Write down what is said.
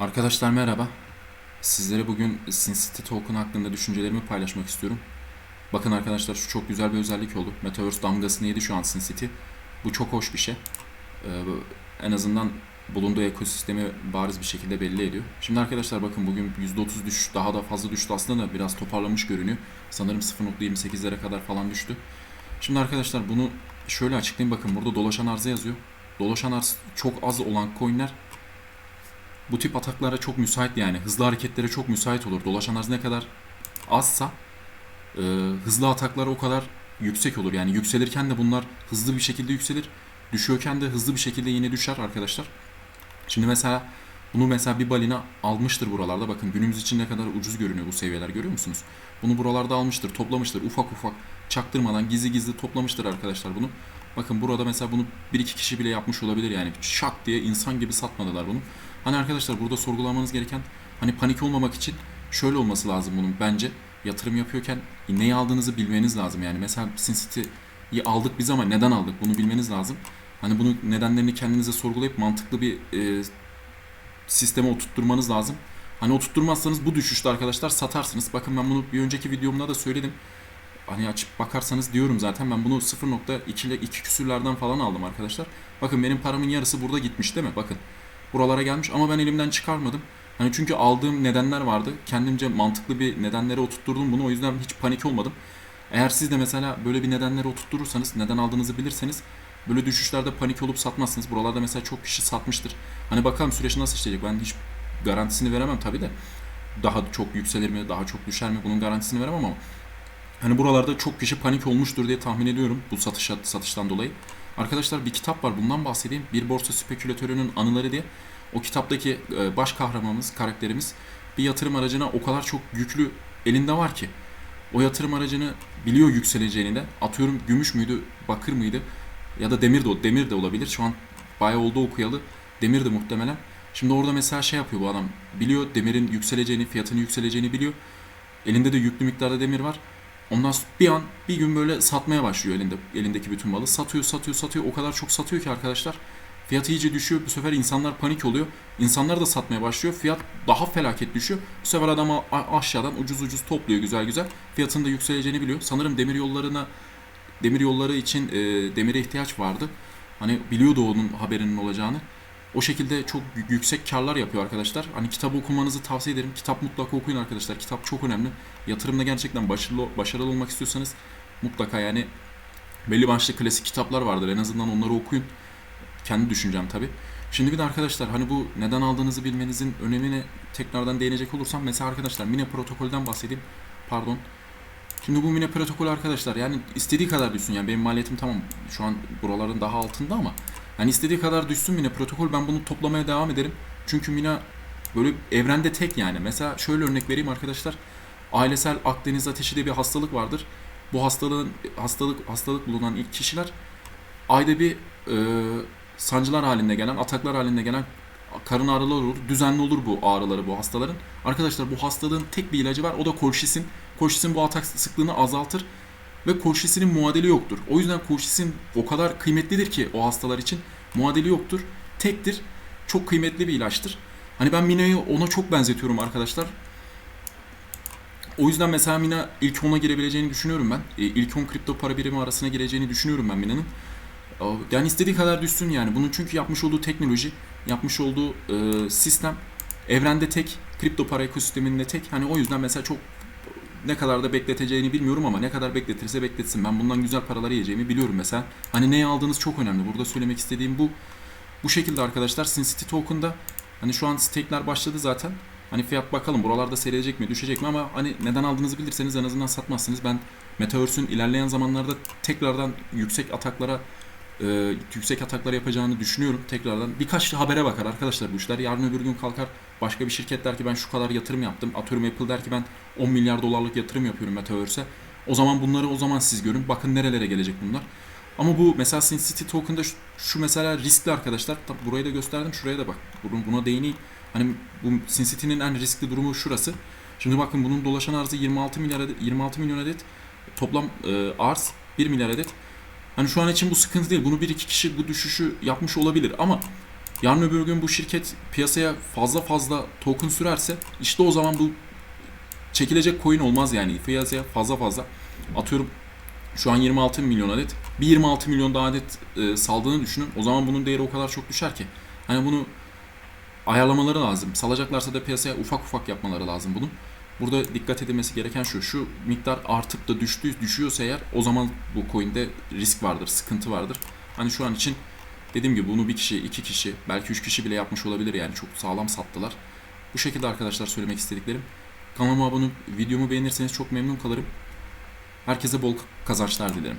Arkadaşlar merhaba. Sizlere bugün Sin City Token hakkında düşüncelerimi paylaşmak istiyorum. Bakın arkadaşlar şu çok güzel bir özellik oldu. Metaverse damgasını yedi şu an Sin City. Bu çok hoş bir şey. Ee, en azından bulunduğu ekosistemi bariz bir şekilde belli ediyor. Şimdi arkadaşlar bakın bugün %30 düşüş daha da fazla düştü aslında da biraz toparlamış görünüyor. Sanırım 0.28'lere kadar falan düştü. Şimdi arkadaşlar bunu şöyle açıklayayım. Bakın burada dolaşan arıza yazıyor. Dolaşan arz çok az olan coinler bu tip ataklara çok müsait yani. Hızlı hareketlere çok müsait olur. Dolaşan arz ne kadar azsa e, hızlı ataklar o kadar yüksek olur. Yani yükselirken de bunlar hızlı bir şekilde yükselir. Düşüyorken de hızlı bir şekilde yine düşer arkadaşlar. Şimdi mesela bunu mesela bir balina almıştır buralarda. Bakın günümüz için ne kadar ucuz görünüyor bu seviyeler görüyor musunuz? Bunu buralarda almıştır, toplamıştır. Ufak ufak çaktırmadan gizli gizli toplamıştır arkadaşlar bunu. Bakın burada mesela bunu bir iki kişi bile yapmış olabilir yani. Şak diye insan gibi satmadılar bunu. Hani arkadaşlar burada sorgulamanız gereken hani panik olmamak için şöyle olması lazım bunun bence. Yatırım yapıyorken neyi aldığınızı bilmeniz lazım yani. Mesela Sin aldık biz ama neden aldık bunu bilmeniz lazım. Hani bunu nedenlerini kendinize sorgulayıp mantıklı bir e, sisteme oturtturmanız lazım. Hani oturtturmazsanız bu düşüşte arkadaşlar satarsınız. Bakın ben bunu bir önceki videomda da söyledim. Hani açıp bakarsanız diyorum zaten ben bunu 0.2 ile 2 küsürlerden falan aldım arkadaşlar. Bakın benim paramın yarısı burada gitmiş değil mi? Bakın buralara gelmiş ama ben elimden çıkarmadım. Hani çünkü aldığım nedenler vardı. Kendimce mantıklı bir nedenlere oturtturdum bunu. O yüzden hiç panik olmadım. Eğer siz de mesela böyle bir nedenlere oturtturursanız, neden aldığınızı bilirseniz böyle düşüşlerde panik olup satmazsınız. Buralarda mesela çok kişi satmıştır. Hani bakalım süreç nasıl işleyecek. Ben hiç garantisini veremem tabii de. Daha çok yükselir mi, daha çok düşer mi bunun garantisini veremem ama Hani buralarda çok kişi panik olmuştur diye tahmin ediyorum bu satış satıştan dolayı. Arkadaşlar bir kitap var bundan bahsedeyim. Bir borsa spekülatörünün anıları diye. O kitaptaki e, baş kahramanımız, karakterimiz bir yatırım aracına o kadar çok yüklü elinde var ki. O yatırım aracını biliyor yükseleceğini de. Atıyorum gümüş müydü, bakır mıydı ya da demir de, demir de olabilir. Şu an bayağı oldu okuyalı. Demir de muhtemelen. Şimdi orada mesela şey yapıyor bu adam. Biliyor demirin yükseleceğini, fiyatının yükseleceğini biliyor. Elinde de yüklü miktarda demir var. Ondan sonra bir an bir gün böyle satmaya başlıyor elinde elindeki bütün malı. Satıyor, satıyor, satıyor. O kadar çok satıyor ki arkadaşlar. Fiyat iyice düşüyor. Bu sefer insanlar panik oluyor. İnsanlar da satmaya başlıyor. Fiyat daha felaket düşüyor. Bu sefer adam aşağıdan ucuz ucuz topluyor güzel güzel. Fiyatın da yükseleceğini biliyor. Sanırım demir yollarına demir yolları için e, demire ihtiyaç vardı. Hani biliyordu onun haberinin olacağını. O şekilde çok yüksek karlar yapıyor arkadaşlar. Hani kitabı okumanızı tavsiye ederim. Kitap mutlaka okuyun arkadaşlar. Kitap çok önemli. Yatırımda gerçekten başarılı başarılı olmak istiyorsanız mutlaka yani belli başlı klasik kitaplar vardır. En azından onları okuyun. Kendi düşüncem tabi. Şimdi bir de arkadaşlar hani bu neden aldığınızı bilmenizin önemine tekrardan değinecek olursam mesela arkadaşlar Mine protokolden bahsedeyim. Pardon. Şimdi bu Mine protokol arkadaşlar yani istediği kadar düşsün yani benim maliyetim tamam şu an buraların daha altında ama yani istediği kadar düşsün Mine protokol ben bunu toplamaya devam ederim. Çünkü Mina böyle evrende tek yani. Mesela şöyle örnek vereyim arkadaşlar. Ailesel Akdeniz ateşi diye bir hastalık vardır. Bu hastalığın hastalık hastalık bulunan ilk kişiler ayda bir e, sancılar halinde gelen, ataklar halinde gelen karın ağrıları olur. Düzenli olur bu ağrıları bu hastaların. Arkadaşlar bu hastalığın tek bir ilacı var. O da kolşisin. Kolşisin bu atak sıklığını azaltır ve kolşisinin muadili yoktur. O yüzden kolşisin o kadar kıymetlidir ki o hastalar için muadili yoktur. Tektir. Çok kıymetli bir ilaçtır. Hani ben Mina'yı ona çok benzetiyorum arkadaşlar. O yüzden mesela Mina ilk 10'a girebileceğini düşünüyorum ben. E, ilk 10 kripto para birimi arasına gireceğini düşünüyorum ben Mina'nın. Yani istediği kadar düşsün yani. Bunun çünkü yapmış olduğu teknoloji, yapmış olduğu e, sistem evrende tek, kripto para ekosisteminde tek. Hani o yüzden mesela çok ne kadar da bekleteceğini bilmiyorum ama ne kadar bekletirse bekletsin. Ben bundan güzel paralar yiyeceğimi biliyorum mesela. Hani neye aldığınız çok önemli. Burada söylemek istediğim bu. Bu şekilde arkadaşlar Sin City Token'da hani şu an stake'ler başladı zaten. Hani fiyat bakalım buralarda seyredecek mi düşecek mi ama hani neden aldığınızı bilirseniz en azından satmazsınız. Ben Metaverse'ün ilerleyen zamanlarda tekrardan yüksek ataklara e, yüksek ataklar yapacağını düşünüyorum tekrardan. Birkaç habere bakar arkadaşlar bu işler. Yarın öbür gün kalkar başka bir şirket der ki ben şu kadar yatırım yaptım. Atıyorum Apple der ki ben 10 milyar dolarlık yatırım yapıyorum Metaverse'e. O zaman bunları o zaman siz görün. Bakın nerelere gelecek bunlar. Ama bu mesela Sin City Token'da şu, şu mesela riskli arkadaşlar. Tabi burayı da gösterdim. Şuraya da bak. Buna, buna değineyim. Hani bu Sin City'nin en riskli durumu şurası. Şimdi bakın bunun dolaşan arzı 26 milyar adet, 26 milyon adet. Toplam e, arz 1 milyar adet. Hani şu an için bu sıkıntı değil. Bunu bir iki kişi bu düşüşü yapmış olabilir ama Yarın öbür gün bu şirket piyasaya fazla fazla token sürerse işte o zaman bu çekilecek coin olmaz yani. Piyasaya fazla fazla atıyorum şu an 26 milyon adet. Bir 26 milyon daha adet e, saldığını düşünün. O zaman bunun değeri o kadar çok düşer ki. Hani bunu ayarlamaları lazım. Salacaklarsa da piyasaya ufak ufak yapmaları lazım bunun. Burada dikkat edilmesi gereken şu. Şu miktar artıp da düştü, düşüyorsa eğer o zaman bu coin'de risk vardır, sıkıntı vardır. Hani şu an için dediğim gibi bunu bir kişi, iki kişi, belki üç kişi bile yapmış olabilir yani çok sağlam sattılar. Bu şekilde arkadaşlar söylemek istediklerim. Kanalıma abone olup videomu beğenirseniz çok memnun kalırım. Herkese bol kazançlar dilerim.